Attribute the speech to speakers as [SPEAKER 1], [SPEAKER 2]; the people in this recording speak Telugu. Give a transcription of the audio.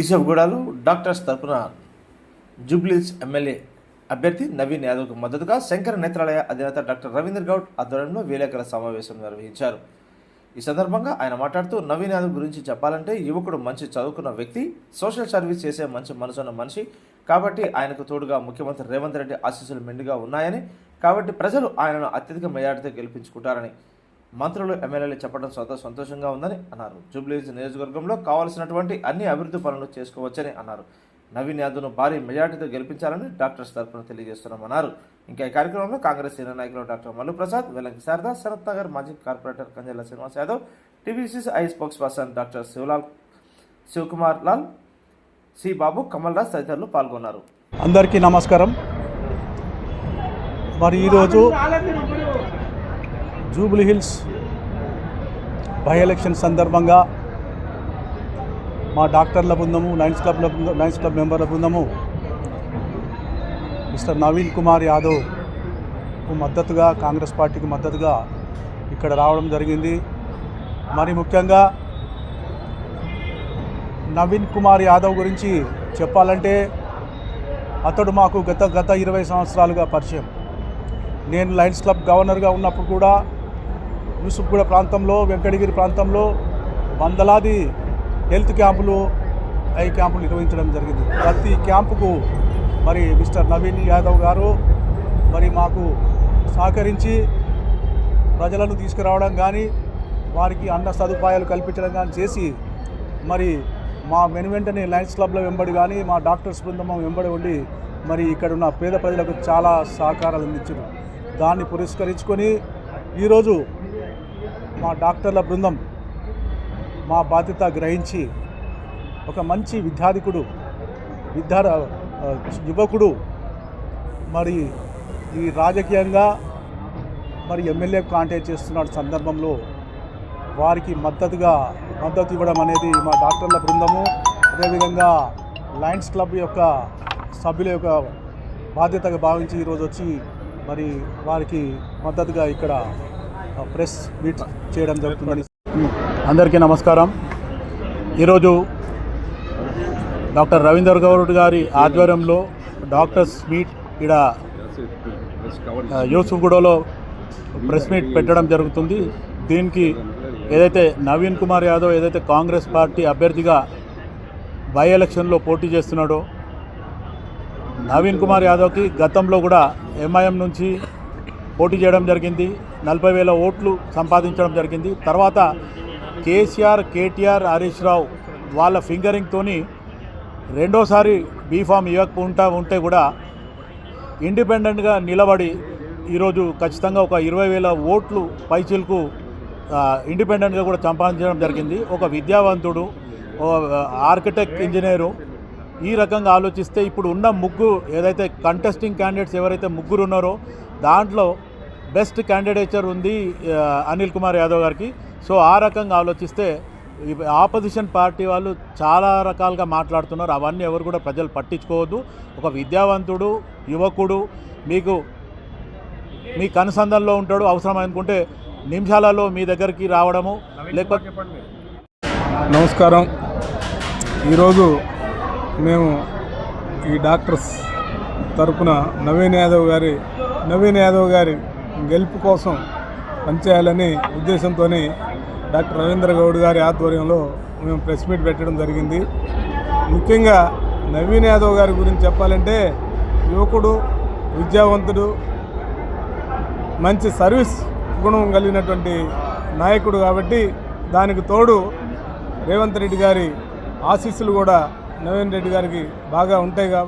[SPEAKER 1] ఇసఫ్గూడలో డాక్టర్స్ తరపున జూబ్లీస్ ఎమ్మెల్యే అభ్యర్థి నవీన్ యాదవ్కు మద్దతుగా శంకర నేత్రాలయ అధినేత డాక్టర్ రవీంద్ర గౌడ్ ఆధ్వర్యంలో విలేకరుల సమావేశం నిర్వహించారు. ఈ సందర్భంగా ఆయన మాట్లాడుతూ నవీన్ యాదవ్ గురించి చెప్పాలంటే యువకుడు మంచి చదువుకున్న వ్యక్తి సోషల్ సర్వీస్ చేసే మంచి మనసున్న మనిషి. కాబట్టి ఆయనకు తోడుగా ముఖ్యమంత్రి రేవంత్ రెడ్డి ఆశీస్సులు మెండుగా ఉన్నాయని కాబట్టి ప్రజలు ఆయనను అత్యధిక మెజార్టీతో గెలిపించుకుంటారని మంత్రులు ఎమ్మెల్యేలు చెప్పడం సంతో సంతోషంగా ఉందని అన్నారు. జూబ్లీహిల్స్ నియోజకవర్గంలో కావాల్సినటువంటి అన్ని అభివృద్ధి పనులు చేసుకోవచ్చని అన్నారు. నవీన్ యాదవ్ను భారీ మెజార్టీతో గెలిపించాలని డాక్టర్స్ తరఫున తెలియజేస్తున్నామన్నారు. ఇంకా ఈ కార్యక్రమంలో కాంగ్రెస్ సీనియర్ నాయకులు డాక్టర్ మల్లు ప్రసాద్ వెలంకి శారదా శరత్ నగర్ మాజీ corporator Kanjala Srinivas Yadav TPCC I spokesperson doctor Shivalal Shivakumar Lal C Babu Kamal Raj తదితరులు పాల్గొన్నారు.
[SPEAKER 2] అందరికీ నమస్కారం. మరి ఈరోజు జూబ్లీ హిల్స్ బై ఎలక్షన్ సందర్భంగా మా డాక్టర్ల బృందము లయన్స్ క్లబ్ల లయన్స్ క్లబ్ మెంబర్ల బృందము మిస్టర్ నవీన్ కుమార్ యాదవ్కు మద్దతుగా కాంగ్రెస్ పార్టీకి మద్దతుగా ఇక్కడ రావడం జరిగింది. మరి ముఖ్యంగా నవీన్ కుమార్ యాదవ్ గురించి చెప్పాలంటే అతడు మాకు గత గత ఇరవై సంవత్సరాలుగా పరిచయం. నేను లయన్స్ క్లబ్ గవర్నర్గా ఉన్నప్పుడు కూడా యూసుఫ్గూడ ప్రాంతంలో వెంకటగిరి ప్రాంతంలో వందలాది హెల్త్ క్యాంపులు ఐ క్యాంపులు నిర్వహించడం జరిగింది. ప్రతి క్యాంపుకు మరి మిస్టర్ నవీన్ యాదవ్ గారు మరి మాకు సహకరించి ప్రజలను తీసుకురావడం కానీ వారికి అన్న సదుపాయాలు కల్పించడం కానీ చేసి మరి మా వెను వెంటనే లయన్స్ క్లబ్ల వెంబడి కానీ మా డాక్టర్స్ బృందం వెంబడి ఉండి మరి ఇక్కడ ఉన్న పేద ప్రజలకు చాలా సహకారాలు అందించారు. దాన్ని పురస్కరించుకొని ఈరోజు మా డాక్టర్ల బృందం మా బాధ్యత గ్రహించి ఒక మంచి విద్యాధికుడు విద్యా యువకుడు మరి ఈ రాజకీయంగా మరి ఎమ్మెల్యే కాంటాక్ట్ చేస్తున్న సందర్భంలో వారికి మద్దతుగా మద్దతు ఇవ్వడం అనేది మా డాక్టర్ల బృందము అదేవిధంగా లయన్స్ క్లబ్ యొక్క సభ్యుల యొక్క బాధ్యతగా భావించి ఈరోజు వచ్చి మరి వారికి మద్దతుగా ఇక్కడ ప్రెస్ మీట్ చేయడం జరుగుతుందని అందరికీ నమస్కారం. ఈరోజు డాక్టర్ రవీందర్ గౌడ్ గారి ఆధ్వర్యంలో డాక్టర్స్ మీట్ ఇక్కడ యూసుఫ్గూడలో ప్రెస్ మీట్ పెట్టడం జరుగుతుంది. దీనికి ఏదైతే నవీన్ కుమార్ యాదవ్ ఏదైతే కాంగ్రెస్ పార్టీ అభ్యర్థిగా బై ఎలక్షన్లో పోటీ చేస్తున్నాడో నవీన్ కుమార్ యాదవ్కి గతంలో కూడా ఎంఐఎం నుంచి పోటీ చేయడం జరిగింది. నలభై వేల ఓట్లు సంపాదించడం జరిగింది. తర్వాత కేసీఆర్ కేటీఆర్ హరీష్ రావు వాళ్ళ ఫింగరింగ్తోని రెండోసారి బీఫామ్ ఇవ్వకుండా ఉంటే కూడా ఇండిపెండెంట్గా నిలబడి ఈరోజు ఖచ్చితంగా ఒక ఇరవై వేల ఓట్లు పైచీలకు ఇండిపెండెంట్గా కూడా సంపాదించడం జరిగింది. ఒక విద్యావంతుడు ఆర్కిటెక్ట్ ఇంజనీరు ఈ రకంగా ఆలోచిస్తే ఇప్పుడు ఉన్న ముగ్గురు ఏదైతే కంటెస్టింగ్ క్యాండిడేట్స్ ఎవరైతే ముగ్గురు ఉన్నారో దాంట్లో బెస్ట్ క్యాండిడేచర్ ఉంది అనిల్ కుమార్ యాదవ్ గారికి. సో ఆ రకంగా ఆలోచిస్తే ఆపోజిషన్ పార్టీ వాళ్ళు చాలా రకాలుగా మాట్లాడుతున్నారు. అవన్నీ ఎవరు కూడా ప్రజలు పట్టించుకోవద్దు. ఒక విద్యావంతుడు యువకుడు మీకు మీ కనుసంధంలో ఉంటాడు అవసరం అనుకుంటే నిమిషాలలో మీ దగ్గరికి రావడము లేకపోతే
[SPEAKER 3] నమస్కారం. ఈరోజు మేము ఈ డాక్టర్స్ తరపున నవీన్ యాదవ్ గారి నవీన్ యాదవ్ గారి గెలుపు కోసం పనిచేయాలని ఉద్దేశంతో డాక్టర్ రవీంద్ర గౌడ్ గారి ఆధ్వర్యంలో మేము ప్రెస్ మీట్ పెట్టడం జరిగింది. ముఖ్యంగా నవీన్ యాదవ్ గారి గురించి చెప్పాలంటే యువకుడు విద్యావంతుడు మంచి సర్వీస్ గుణం కలిగినటువంటి నాయకుడు కాబట్టి దానికి తోడు రేవంత్ రెడ్డి గారి ఆశీస్సులు కూడా నవీన్ రెడ్డి గారికి బాగా ఉంటాయి కాబట్టి